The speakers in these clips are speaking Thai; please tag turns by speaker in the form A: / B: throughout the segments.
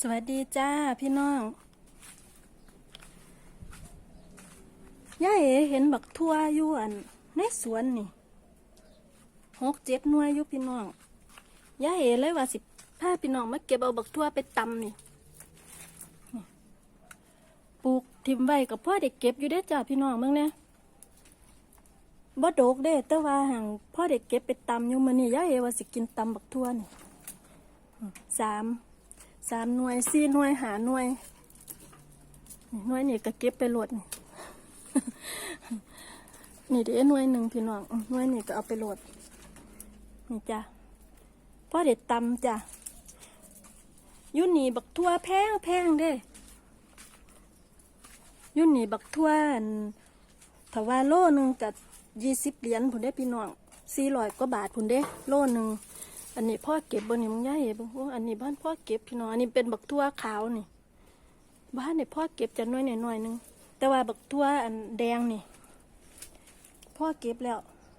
A: สวัสดีจ้าพี่น้องย่าเอ๋เห็นบักทั่วอยู่อันในสวนนี่หกเจ็ดหน่วยอยู่พี่น้องย่าเอ๋เลยว่าสิพาพี่น้องมาเก็บเอาบักทั่วไปตำนี่ปลูกทิมไว้กับพ่อเด็กเก็บอยู่ได้จ้าพี่น้องเมื่อเนี่ยบ่โดกเด้แต่ว่าหังพ่อเด็กเก็บไปตำอยู่มื้อนี้ย่าเอ๋ว่าสิกินตำบักทั่วนี่สาม สามหน่วยสี่หน่วยหาหน่วยหน่วยนี่ก็เก็บไปโหลดนี่นี่เด้หน่วยหนึ่งพี่น้องหน่วยนี่ก็เอาไปโหลดนี่จ้ะพ่อเด็ดตำจ้ะยุ่นนี่บักทั่วแพงแพงเด้ ยุ่นนี่บักทั่วถ้าว่าโลหนึ่งกับยี่สิบเหรียญผุนได้พี่น้องสี่ร้อยกว่าบาทผุนเด้โลหนึ่ง อันนี้พ่อเก็บบนนี่มึงย่าเห็นบ่อ้อันนี้บ้านพ่อเก็บพี่น้องอันนี้เป็นบักทั่วขาวนี่ บ้านเนี่ยพ่อเก็บจะน้อยหน่อยๆนึงแต่ว่าบักทั่วอันแดงนี่ พ่อเก็บแล้ว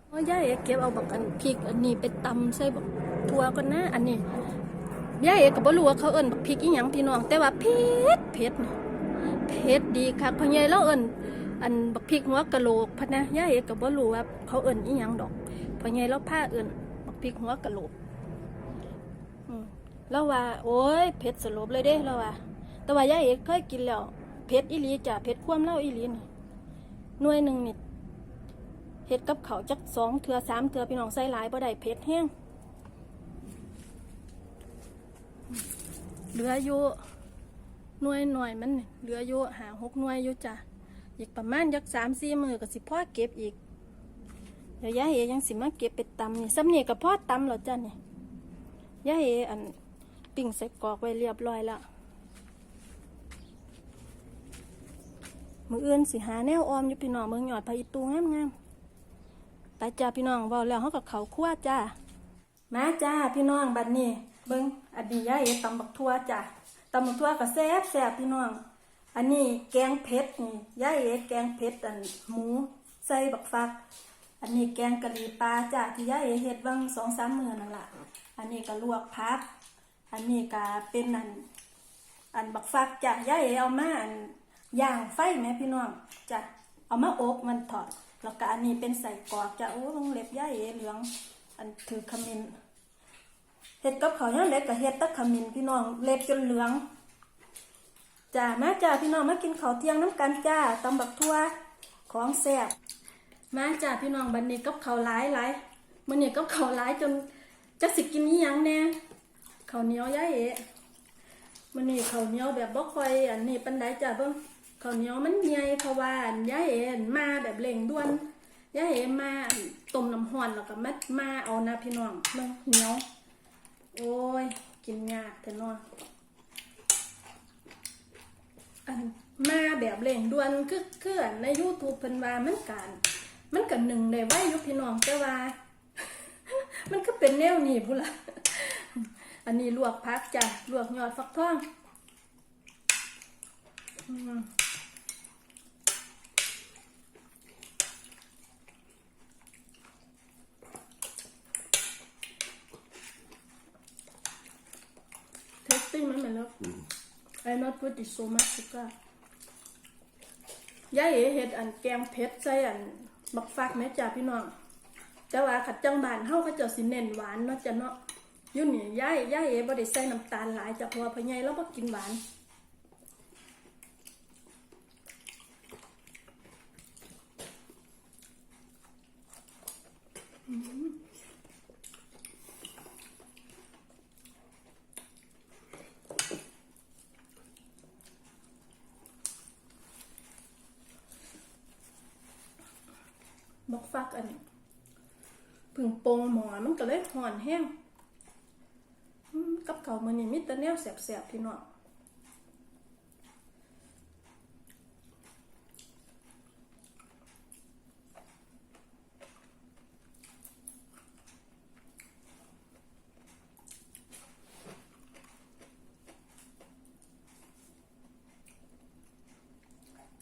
A: โอ้ย่าเอ๋เก็บเอาบักอันพริก อันนี้ไปตำใส่บักทั่วก่อนนะอันนี้ย่าเอ๋ก็บ่รู้ว่าเขาเอิ้นบักพริกอีหยังพี่น้องแต่ว่าเผ็ดเผ็ดนี่เผ็ดดีคักพ่อใหญ่เราเอิ้นอันบักพริกหัวกะโหลกพะนะย่าเอ๋ก็บ่รู้ว่าเขาเอิ้นอีหยังดอกพ่อใหญ่เราพาเอิ้นบักพริกหัวกะโหลก แล้วว่า โอ้ยเผ็ดสลบเลยเด้แล้วว่า แต่ว่ายายเอกเคยกินแล้วเผ็ดอีหลีจ้ะเผ็ดความเล่าอีหลีนี่หน่วยหนึ่งนี่เฮ็ดกับเขาจักสองเถื่อสามเถื่อพี่น้องใส่หลายบ่ได้เผ็ดแห้งเหลืออยู่หน่วยหน่อยมันเหลืออยู่หาหกหน่วยอยู่จ้ะอีกประมาณยักสามสี่มือก็สิพ่อเก็บอีกเดี๋ยวยายเอยังสิมาเก็บไปตำนี่ซ้ำนี่ยกับพ่อตำแล้วจ้ะนี่ยายเออัน ปิ้งใส่กอกไว้เรียบร้อยแล้วมืออื่นสิหาแนวออมอยู่พี่น้องเมืองหยอดพะอีตูงามงามๆไปจ้าพี่น้องเว้าแล้วเขากับเขาคั่วจ้ามาจ้าพี่น้องบัดนี้เบิ้งอันนี้ยายเอตำบักทั่วจ้าตำบักทั่วก็แซ่บแซ่บพี่น้อง อันนี้แกงเผ็ดนี่ยายเอแกงเผ็ดอันหมูใส่บักฟัก อันนี้แกงกะหรี่ปลาจ้าที่ยายเอเฮ็ดวังสองสามมือนั่นแหละอันนี้ก็ลวกพัก อันนี้ก็เป็นอัน อันบักฟักจ้ะย่ายเอเอามาอันย่างไฟแม่พี่น้องจ้ะเอามาอบมันถอดแล้วก็อันนี้เป็นใส่กรอกจ้ะโอ้ลงเล็บย่าเอเหลือง อันถือขมิ้นเฮ็ดกับเขาย่างเล็กกับเฮ็ดตะขมิ้นพี่น้องเล็บจนเหลืองจ้ามาจ้าพี่น้องมากินข้าวเที่ยงน้ำกันจ้าตำบักทั่วของแซ่บมาจ้าพี่น้องบัดนี้กับข้าวหลายหลายมื้อนี้กับข้าวหลายจนจักสิกินอีหยังแน่ ข้าวเหนียวยายเอ๋มันนี่ข้าวเหนียวแบบบ่ค่อยอันนี้ปันไดจ้ะเบิ่งข้าวเหนียวมันใหญ่เพราะว่าอันยายเอ็นมาแบบเร่งด่วนยายเอ็นมาต้มน้ำร้อนแล้วก็มามาเอานะพี่น้องเบิ่งเหนียว โอ้ย กินยากแต่นาะอันมาแบบเร่งด่วนคือคืออันใน YouTube เพิ่นว่ามันการมันก็หนึ่งได้ไว้ยู่พี่น้องแต่ว่า มันก็เป็นแนวนี้พุ่นล่ะ อันนี้ลวกพักจ้ะลวกยอดฟักทองอืมเทสติ้งมันเหมือนแล้ว I not put it so much sugar ยายเอ๋เฮ็ดอันแกงเผ็ดใส่อันบักฟักแม่จ้าพี่น้อง แต่ว่าขัดจังบานเฮาเขาเจ้าสิเน้นหวานเนาะจ้ะเนาะอ ยู่นี่ยายยายเอ๋บ่ได้ใส่น้ำตาลหลายจ้ะเพราะว่าพ่อใหญ่เราบ่กินหวานบักฟักอันผึ่งโปงหมอมันก็เลยห่อนแห้ง กับเขามือนี่มิตรแนวแสบๆพี่น้อง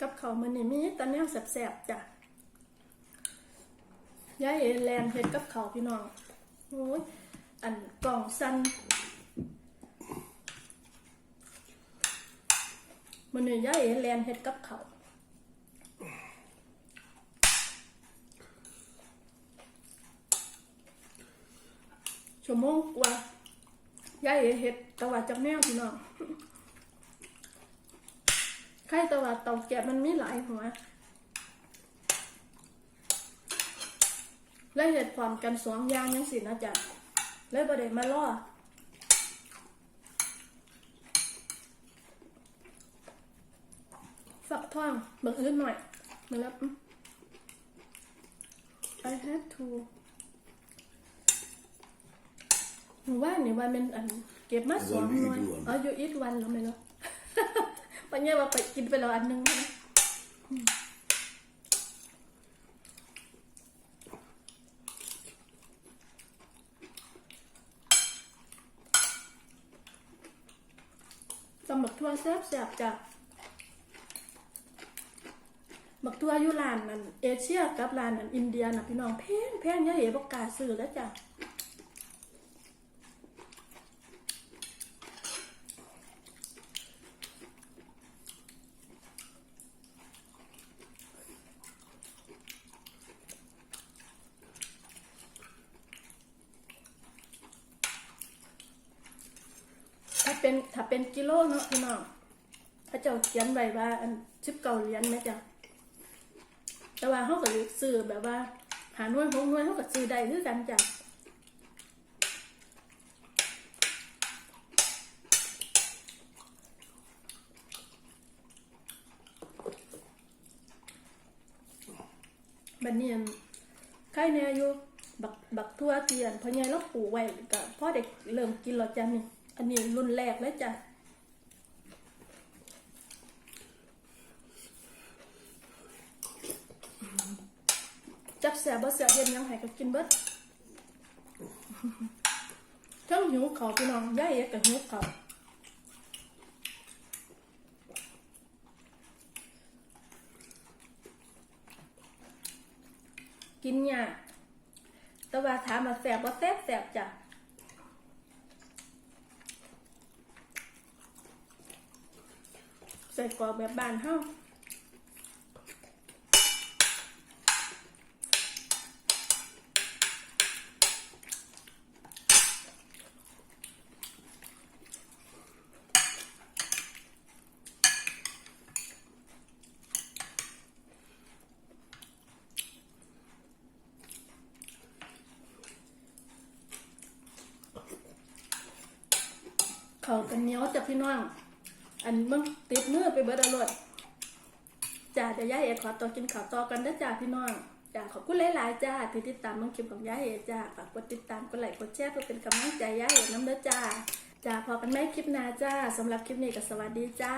A: กับเขามือนี่มีต่แนวแสบๆจ้ะยายเอแลนเฮ็ดกับเขาพี่น้องโอ้ยอันกล่องสั้น มันนี่ย่าเอแลนเฮ็ดกับเขาชั่วโมงกว่าย่าเอเฮ็ดตะว่าจักแนวพี่น้องใครแตะว่าเตาแก๊สมันมีหลายหัวและเหตุความกันสองอย่างยังสินะจ๊ะเลยประเด็นมาล่อ ฝักทองเบิกอื่นหน่อยมาแล้วอืม I have to หนูว่านี่ว่ามันอันเก็บมาสองหน่วยอ๋ออยู่อีทวันแล้วไหมเนาะปัญญาว่าไปกินไปแล้วอันหนึงนะสำหรับทัวแซ่บแซ่บๆจ้ะ บักทัวอยู่ร้านนั้นเอเชียกับร้านนั้นอินเดียนะพี่น้องแพงแพงอย่าเอ๋บอกกาซื้อแล้วจ้ะถ้าเป็นถ้าเป็นกิโลเนาะพี่น้องพระเจ้าเขียนไว้ว่าอันชิบเก่าเหรียญนะจ๊ะ แต่ว่าเขาก็ซื้อแบบว่า หาหน่วยหกหน่วยเขาก็ซื้อได้คือกันจ้ะบันเนียนใครแน่อยู่บักบักทั่วเตียนพราะไงเราปลูกไว้ก็พ่อเด็กเริ่มกินแล้วจ้ะนี่ อันนี้รุ่นแรกเลยจ้ะ จักแสบบ่แสบเย็นยังให้กับกินเบิดทั้งหิวเขาพี่น้องย่าเอกกับหิวเขาวกินยากแต่ว่าถามมาแสบบ่แสบแสบจ้ะใส่กรอกแบบบ้านเฮา เขากันเนียวจ้ะพี่น้อง อันมึงติดมือไปเบิดอร่อยจ้าเดี๋ยวย่าเอ๋ขอต่อกินข้าวต่อกันนะจ้าพี่น้องจ้าขอบคุณหลายๆจ้าที่ติดตามมึงคลิปของย่าเอ๋จ้าฝากกดติดตามกดไลค์กดแชร์เพื่อเป็นกำลังใจย่าเอ๋น้ำเด้อจ้าจ้าพอกันไหมคลิปหน้าจ้าสำหรับคลิปนี้ก็สวัสดีจ้า